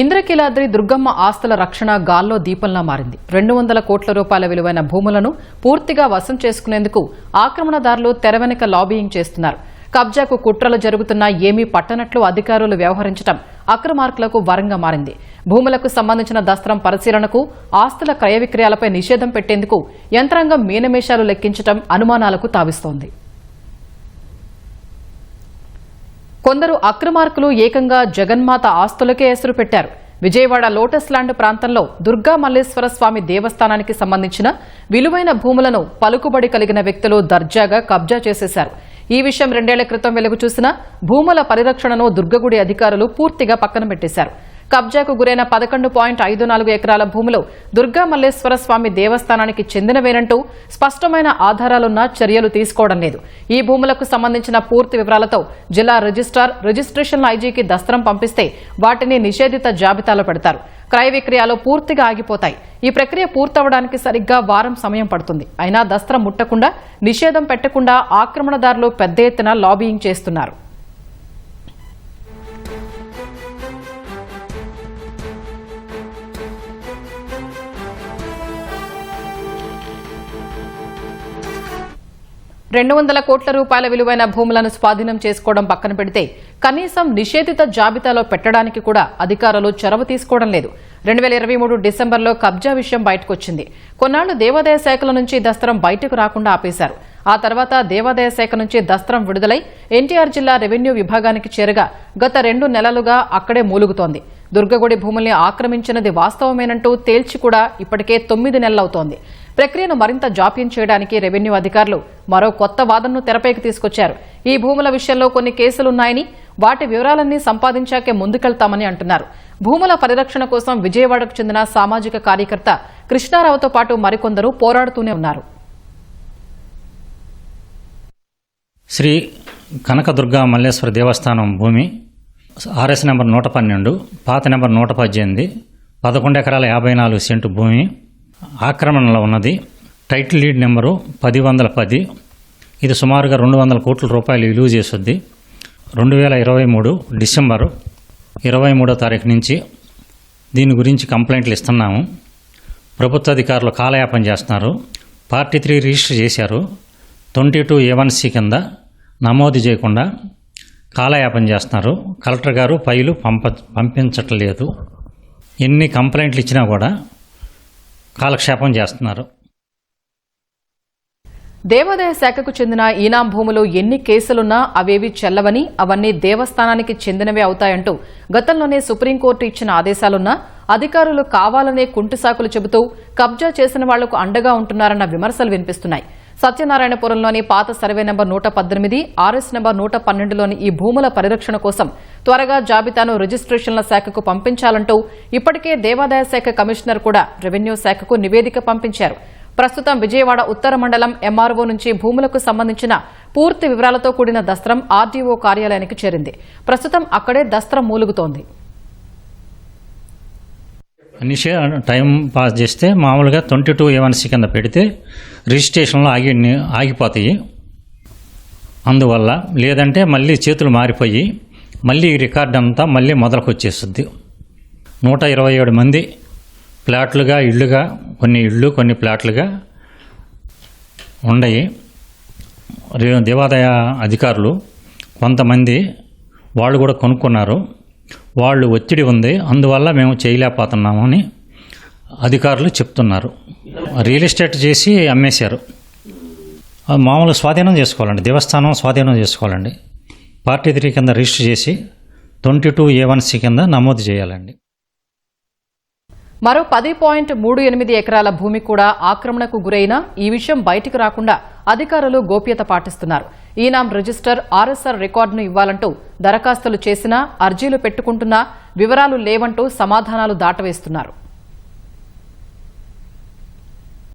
ఇంద్రకీలాద్రి దుర్గమ్మ ఆస్తుల రక్షణ గాల్లో దీపంలా మారింది. రెండు వందల కోట్ల రూపాయల విలువైన భూములను పూర్తిగా వశం చేసుకునేందుకు ఆక్రమణదారులు తెరవెనుక లాబీయింగ్ చేస్తున్నారు. కబ్జాకు కుట్రలు జరుగుతున్నా ఏమీ పట్టనట్లు అధికారులు వ్యవహరించడం అక్రమార్కులకు వరంగా మారింది. భూములకు సంబంధించిన దస్త్రం పరిశీలనకు ఆస్తుల క్రయ విక్రయాలపై నిషేధం పెట్టేందుకు యంత్రాంగం మీనమేషాలు లెక్కించడం అనుమానాలకు తావిస్తోంది. కొందరు అక్రమార్కులు ఏకంగా జగన్మాత ఆస్తులకే ఎసురు పెట్టారు. విజయవాడ లోటస్ ల్యాండ్ ప్రాంతంలో దుర్గా మల్లేశ్వర స్వామి దేవస్థానానికి సంబంధించిన విలువైన భూములను పలుకుబడి కలిగిన వ్యక్తులు దర్జాగా కబ్జా చేసేశారు. ఈ విషయం రెండేళ్ళ క్రితం వెలుగు చూసిన భూముల పరిరక్షణను దుర్గగుడి అధికారులు పూర్తిగా పక్కన పెట్టేశారు. కబ్జాకు గురైన పదకొండు పాయింట్ ఐదు నాలుగు ఎకరాల భూములు దుర్గా మల్లేశ్వర స్వామి దేవస్థానానికి చెందినవేనంటూ స్పష్టమైన ఆధారాలున్నా చర్యలు తీసుకోవడం లేదు. ఈ భూములకు సంబంధించిన పూర్తి వివరాలతో జిల్లా రిజిస్ట్రార్ రిజిస్ట్రేషన్ ఐజీకి దస్త్రం పంపిస్తే వాటిని నిషేధిత జాబితాలో పెడతారు. క్రయ విక్రయాలు పూర్తిగా ఆగిపోతాయి. ఈ ప్రక్రియ పూర్తవడానికి సరిగ్గా వారం సమయం పడుతుంది. అయినా దస్త్రం ముట్టకుండా నిషేధం పెట్టకుండా ఆక్రమణదారులు పెద్ద ఎత్తున లాబీయింగ్ చేస్తున్నారు. రెండు వందల కోట్ల రూపాయల విలువైన భూములను స్వాధీనం చేసుకోవడం పక్కన పెడితే కనీసం నిషేధిత జాబితాలో పెట్టడానికి కూడా అధికారులు చొరవ తీసుకోవడం లేదు. రెండు వేల ఇరవై మూడు డిసెంబర్లో కబ్జా విషయం బయటకొచ్చింది. కొన్నాళ్ళు దేవాదాయ శాఖల నుంచి దస్త్రం బయటకు రాకుండా ఆపేశారు. ఆ తర్వాత దేవాదాయ శాఖ నుంచి దస్త్రం విడుదలై ఎన్టీఆర్ జిల్లా రెవెన్యూ విభాగానికి చేరగా గత రెండు నెలలుగా అక్కడే మూలుగుతోంది. దుర్గగుడి భూముల్ని ఆక్రమించినది వాస్తవమేనంటూ తేల్చి కూడా ఇప్పటికే తొమ్మిది నెలలవుతోంది. ప్రక్రియను మరింత జాప్యం చేయడానికి రెవెన్యూ అధికారులు మరో కొత్త వాదనను తెరపైకి తీసుకొచ్చారు. ఈ భూముల విషయంలో కొన్ని కేసులున్నాయని వాటి వివరాలన్నీ సంపాదించాకే ముందుకెళ్తామని అంటున్నారు. భూముల పరిరక్షణ కోసం విజయవాడకు చెందిన సామాజిక కార్యకర్త కృష్ణారావుతో పాటు మరికొందరు పోరాడుతూనే ఉన్నారు. శ్రీ కనకదుర్గా మల్లేశ్వర దేవస్థానం భూమి ఆర్ఎస్ నెంబర్ నూట పన్నెండు పాత నెంబర్ నూట పద్దెనిమిది పదకొండు ఎకరాల యాభై నాలుగు సెంటు భూమి ఆక్రమణలో ఉన్నది. టైటిల్ లీడ్ నెంబరు పది వందల పది. ఇది సుమారుగా రెండు వందల కోట్ల రూపాయలు విలువ చేస్తుంది రెండు వేల ఇరవై మూడు డిసెంబరు ఇరవై మూడో తారీఖు నుంచి దీని గురించి కంప్లైంట్లు ఇస్తున్నాము. ప్రభుత్వ అధికారులు కాలయాపన చేస్తున్నారు. పార్టీ త్రీ రిజిస్టర్ చేశారు. Twenty two A one C కింద నమోదు చేయకుండా కాలయాపన చేస్తున్నారు. కలెక్టర్ గారు ఫైలు పంప పంపించట్లేదు. ఎన్ని కంప్లైంట్లు ఇచ్చినా కూడా కాలక్షేపం చేస్తున్నారు. దేవాదాయ శాఖకు చెందిన ఈనాం భూములు ఎన్ని కేసులున్నా అవేవి చెల్లవని అవన్నీ దేవస్థానానికి చెందినవే అవుతాయంటూ గతంలోనే సుప్రీంకోర్టు ఇచ్చిన ఆదేశాలున్నా అధికారులు కావాలనే కుంటుసాకులు చెబుతూ కబ్జా చేసిన వాళ్ళకు అండగా ఉంటున్నారన్న విమర్శలు వినిపిస్తున్నాయి. సత్యనారాయణపురంలోని పాత సర్వే నెంబర్ నూట పద్దెనిమిది ఆర్ఎస్ నెంబర్ నూట పన్నెండులోని ఈ భూముల పరిరక్షణ కోసం త్వరగా జాబితాను రిజిస్ట్రేషన్ల శాఖకు పంపించాలంటూ ఇప్పటికే దేవాదాయ శాఖ కమిషనర్ కూడా రెవెన్యూ శాఖకు నివేదిక పంపించారు. ప్రస్తుతం విజయవాడ ఉత్తర మండలం ఎంఆర్ఓ నుంచి భూములకు సంబంధించిన పూర్తి వివరాలతో కూడిన దస్త్రం ఆర్డీఓ కార్యాలయానికి చేరింది. ప్రస్తుతం అక్కడే దస్త్రం మూలుగుతోంది. నిషే టైం పాస్ చేస్తే మామూలుగా ట్వంటీ టూ ఏవన్సీ కింద పెడితే రిజిస్ట్రేషన్లో ఆగి ఆగిపోతాయి. అందువల్ల లేదంటే మళ్ళీ చేతులు మారిపోయి మళ్ళీ రికార్డ్ అంతా మళ్ళీ మొదలకు వచ్చేస్తుంది నూట ఇరవై ఏడు మంది ప్లాట్లుగా ఇళ్ళుగా కొన్ని ఇళ్ళు కొన్ని ప్లాట్లుగా ఉండయి దేవాదాయ అధికారులు కొంతమంది వాళ్ళు కూడా కొనుక్కున్నారు. వాళ్ళు ఒత్తిడి ఉంది అందువల్ల మేము చేయలేకపోతున్నామని అధికారులు చెప్తున్నారు. రియల్ ఎస్టేట్ చేసి అమ్మేశారు. మామూలు స్వాధీనం చేసుకోవాలండి. దేవస్థానం స్వాధీనం చేసుకోవాలండి. పార్టీ త్రీ కింద రిజిస్టర్ చేసి twenty two A one C కింద నమోదు చేయాలండి. మరో పది పాయింట్ మూడు ఎనిమిది ఎకరాల భూమి కూడా ఆక్రమణకు గురైనా ఈ విషయం బయటకు రాకుండా అధికారులు గోప్యత పాటిస్తున్నారు. ఈనాం రిజిస్టర్ ఆర్ఎస్ఆర్ రికార్డును ఇవ్వాలంటూ దరఖాస్తులు చేసినా అర్జీలు పెట్టుకుంటున్నా వివరాలు లేవంటూ సమాధానాలు దాటవేస్తున్నారు.